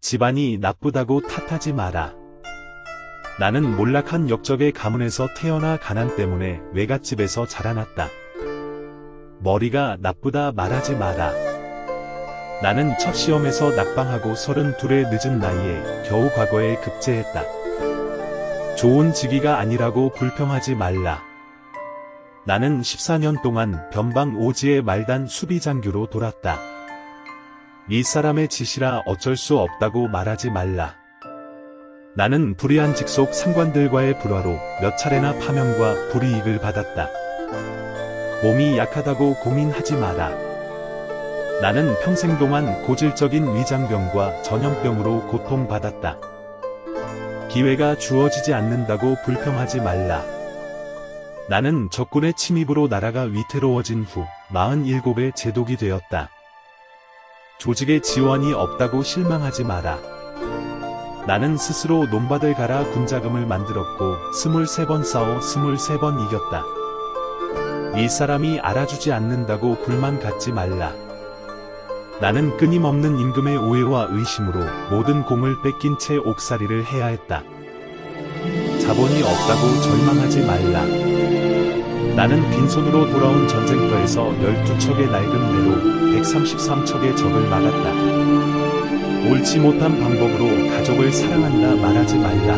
집안이 나쁘다고 탓하지 마라. 나는 몰락한 역적의 가문에서 태어나 가난 때문에 외갓집에서 자라났다. 머리가 나쁘다 말하지 마라. 나는 첫 시험에서 낙방하고 서른 둘의 늦은 나이에 겨우 과거에 급제했다. 좋은 직위가 아니라고 불평하지 말라. 나는 14년 동안 변방 오지의 말단 수비장교로 돌았다. 이 사람의 짓이라 어쩔 수 없다고 말하지 말라. 나는 불의한 직속 상관들과의 불화로 몇 차례나 파면과 불이익을 받았다. 몸이 약하다고 고민하지 마라. 나는 평생 동안 고질적인 위장병과 전염병으로 고통받았다. 기회가 주어지지 않는다고 불평하지 말라. 나는 적군의 침입으로 나라가 위태로워진 후 47의 제독이 되었다. 조직의 지원이 없다고 실망하지 마라. 나는 스스로 논밭을 갈아 군자금을 만들었고 23번 싸워 23번 이겼다. 이 사람이 알아주지 않는다고 불만 갖지 말라. 나는 끊임없는 임금의 오해와 의심으로 모든 공을 뺏긴 채 옥살이를 해야 했다. 자본이 없다고 절망하지 말라. 나는 빈손으로 돌아온 전쟁터에서 12척의 낡은 배로 133척의 적을 막았다. 옳지 못한 방법으로 가족을 사랑한다 말하지 말라.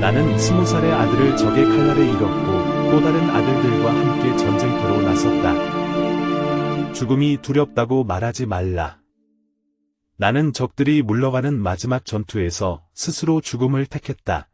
나는 스무 살의 아들을 적의 칼날에 잃었고 또 다른 아들들과 함께 전쟁터로 나섰다. 죽음이 두렵다고 말하지 말라. 나는 적들이 물러가는 마지막 전투에서 스스로 죽음을 택했다.